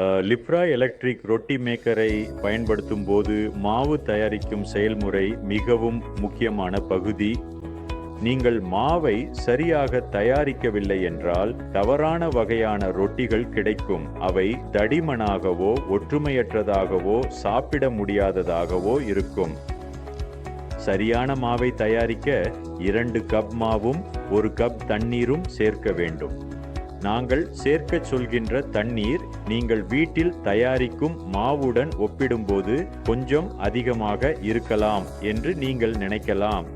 Libre electric ரொட்டி மேக்கரை பயன்படுத்தும் போது மாவு தயாரிக்கும் செயல்முறை மிகவும் முக்கியமான பகுதி. நீங்கள் மாவை சரியாக தயாரிக்கவில்லை என்றால் தவறான வகையான ரொட்டிகள் கிடைக்கும். அவை தடிமனாகவோ ஒற்றுமையற்றதாகவோ சாப்பிட முடியாததாகவோ இருக்கும். சரியான மாவை தயாரிக்க இரண்டு கப் மாவும் ஒரு கப் தண்ணீரும் சேர்க்க வேண்டும். நாங்கள் சேர்க்கச் சொல்கின்ற தண்ணீர் நீங்கள் வீட்டில் தயாரிக்கும் மாவுடன் ஒப்பிடும்போது கொஞ்சம் அதிகமாக இருக்கலாம் என்று நீங்கள் நினைக்கலாம்.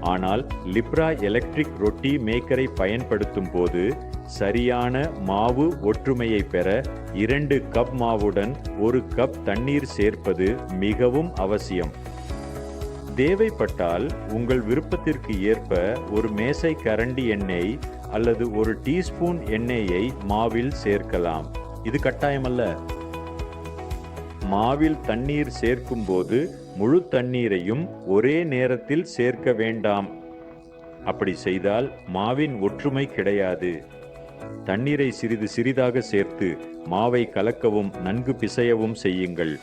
ஆனால் லிப்ரா எலக்ட்ரிக் ரொட்டி மேக்கரை பயன்படுத்தும் போது சரியான மாவு ஒற்றுமையை பெற இரண்டு கப் மாவுடன் ஒரு கப் தண்ணீர் சேர்ப்பது மிகவும் அவசியம். தேவைப்பட்டால் உங்கள் விருப்பத்திற்கு ஏற்ப ஒரு மேசை கரண்டி எண்ணெய் அல்லது ஒரு டீஸ்பூன் எண்ணெயை மாவில் சேர்க்கலாம். இது கட்டாயமல்ல. மாவில் தண்ணீர் சேர்க்கும்போது முழு தண்ணீரையும் ஒரே நேரத்தில் சேர்க்க வேண்டாம். அப்படி செய்தால் மாவின் ஒற்றுமை கிடையாது. தண்ணீரை சிறிது சிறிதாக சேர்த்து மாவை கலக்கவும் நன்கு பிசையவும் செய்யுங்கள்.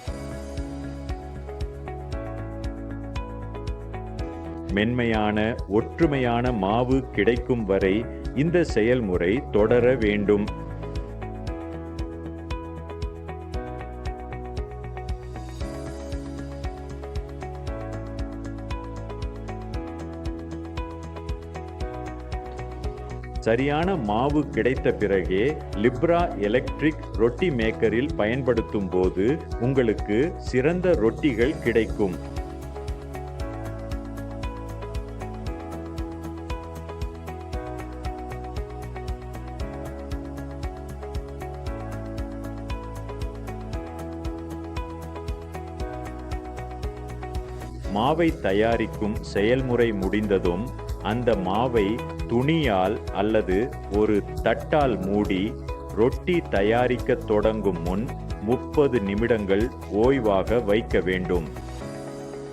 மென்மையான ஒற்றுமையான மாவு கிடைக்கும் வரை இந்த செயல்முறை தொடர வேண்டும். சரியான மாவு கிடைத்த பிறகே லிப்ரா எலக்ட்ரிக் ரொட்டி மேக்கரில் பயன்படுத்தும் போது உங்களுக்கு சிறந்த ரொட்டிகள் கிடைக்கும். மாவை தயாரிக்கும் செயல்முறை முடிந்ததும் அந்த மாவை துணியால் அல்லது ஒரு தட்டால் மூடி ரொட்டி தயாரிக்க தொடங்கும் முன் முப்பது நிமிடங்கள் ஓய்வாக வைக்க வேண்டும்.